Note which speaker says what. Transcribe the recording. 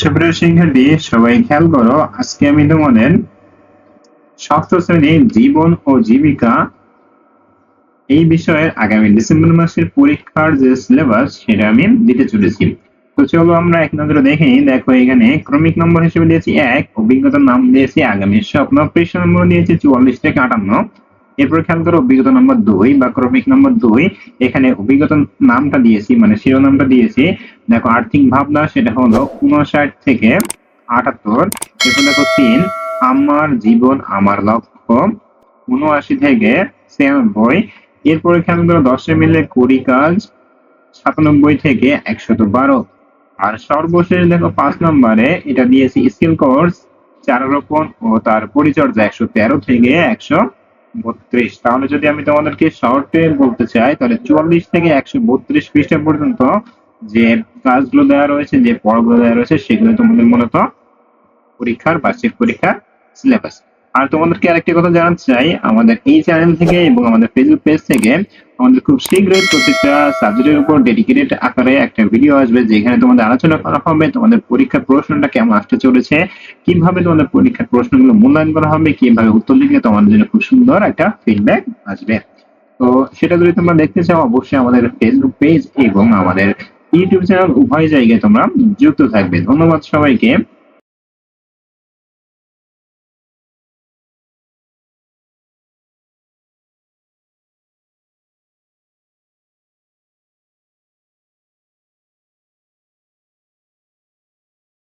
Speaker 1: সুপ্রিয় শিক্ষার্থী সবাই খেয়াল করো, আজকে আমি তোমাদের ষষ্ঠ শ্রেণির জীবন ও জীবিকা এই বিষয়ের আগামী ডিসেম্বর মাসের পরীক্ষার যে সিলেবাস সেটা আমি দিতে চলেছি। তো চলো আমরা এক নজরে দেখি, দেখো এখানে ক্রমিক নম্বর হিসেবে দিয়েছি এক, অভিজ্ঞতার নাম দিয়েছি আগামী স্বপ্ন, পৃষ্ঠ নম্বর দিয়েছি চুয়াল্লিশ থেকে আটান্ন। এরপর খেয়াল করো, অভিজ্ঞতা নম্বর দুই বা ক্রমিক নম্বর দুই, এখানে অভিজ্ঞতা নামটা দিয়েছি মানে শিরোনামটা দিয়েছি। দেখো, আর্থিক ভাবনা সেটা হলো উনষাট থেকে আটাত্তর। এরপর দেখো তিন, আমার জীবন, আমার লক্ষ্য। উনআশি থেকে ছিয়ানব্বই। এরপরে খেয়াল করো দশে মিলে কুড়ি কাজ। সাতানব্বই থেকে একশত বারো আর সর্বশেষ দেখো, পাঁচ নম্বরে এটা দিয়েছি স্কিল কোর্স চারারোপণ ও তার পরিচর্যা, একশো তেরো থেকে একশো বত্রিশ। তাহলে যদি আমি তোমাদেরকে শর্টে বলতে চাই, তাহলে চুয়াল্লিশ থেকে একশো বত্রিশ পৃষ্ঠা পর্যন্ত যে কাজগুলো দেওয়া রয়েছে, যে পড়াগুলো দেওয়া রয়েছে, সেগুলো তোমাদের মূলত পরীক্ষার বার্ষিক পরীক্ষার সিলেবাস আর তোমাদেরকে আরেকটি কথা জানাতে চাই, আমাদের এই চ্যানেল থেকে এবং আমাদের ফেসবুক পেজ থেকে আমাদের খুব শীঘ্রই প্রত্যেকটা সাবজেক্টের উপর ডেডিকেটেড আকারে একটা ভিডিও আসবে, যেখানে তোমাদের আলোচনা করা হবে, তোমাদের পরীক্ষার প্রশ্নটা কেমন আসতে চলেছে, কীভাবে তোমাদের পরীক্ষার প্রশ্নগুলো মূল্যায়ন করা হবে, কীভাবে উত্তর লিখলে তোমাদের জন্য খুব সুন্দর একটা ফিডব্যাক আসবে। তো সেটা যদি তোমরা দেখতে চাও, অবশ্যই আমাদের ফেসবুক পেজ এবং আমাদের ইউটিউব চ্যানেল উভয় জায়গায় তোমরা যুক্ত থাকবে। ধন্যবাদ সবাইকে।